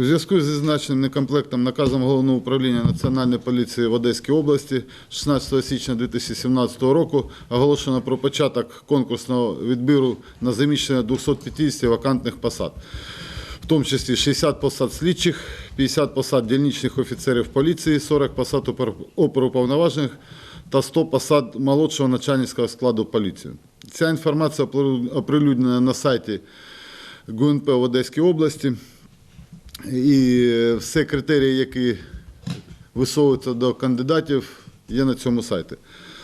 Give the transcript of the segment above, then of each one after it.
У зв'язку з зазначеним некомплектом наказом Головного управління Національної поліції в Одеській області 16 січня 2017 року оголошено про початок конкурсного відбіру на заміщення 250 вакантних посад, в тому числі 60 посад слідчих, 50 посад дільничних офіцерів поліції, 40 посад опер- оперуповноважених та 100 посад молодшого начальницького складу поліції. Ця інформація оприлюднена на сайті ГУНП в Одеській області. І всі критерії, які висовуються до кандидатів, є на цьому сайті.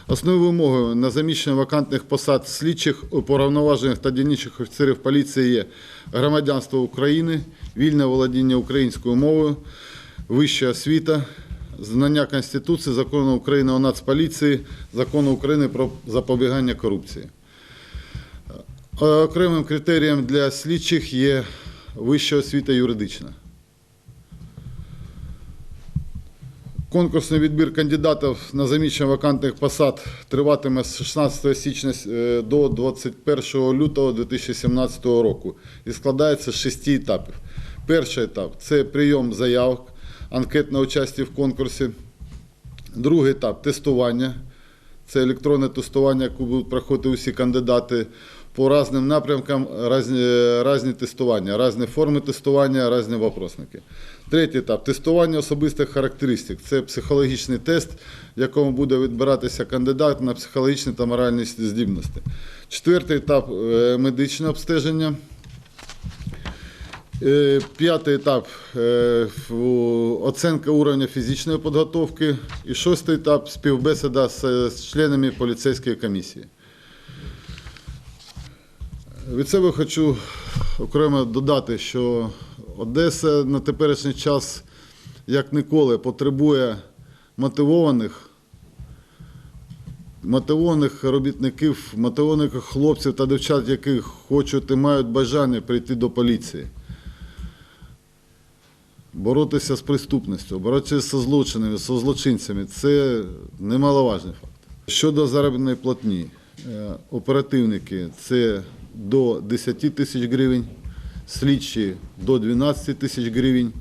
Основною вимогою на заміщення вакантних посад слідчих, уповноважених та дільничих офіцерів поліції є громадянство України, вільне володіння українською мовою, вища освіта, знання Конституції, закону України о Нацполіції, закону України про запобігання корупції. Е, Окремим критерієм для слідчих є вища освіта юридична. Конкурсний відбір кандидатів на заміщення вакантних посад триватиме з 16 січня е, до 21 лютого 2017 року і складається з шести етапів. Перший етап це прийом заявок, анкетне участі в конкурсі. Другий етап тестування. Це електронне тестування, яке будуть проходити усі кандидати по різним напрямкам, різні, різні тестування, різні форми тестування, різні вопросники. Третій етап тестування особистих характеристик. Це психологічний тест, в якому буде відбиратися кандидат на психологічні та моральні здібності. Четвертий етап е, медичне обстеження. Е, П'ятий етап е, оцінка уровня фізичної підготовки. І шостий етап співбесіда з членами поліцейської комісії. Від себе хочу окремо додати, що Одеса на теперішній час як ніколи потребує мотивованих, мотивованих робітників, мотивованих хлопців та дівчат, які хочуть і мають бажання прийти до поліції. Боротися з преступністю, боротися з злочинами, з злочинцями це немаловажний факт. Щодо заробітної платні, е, оперативники це до 10 тисяч гривень, слідчі до 12 тисяч гривень,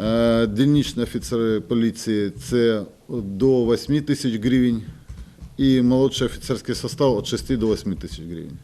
е, дільничні офіцери поліції це до 8 тисяч гривень і молодший офіцерський состав від 6 до 8 тисяч гривень.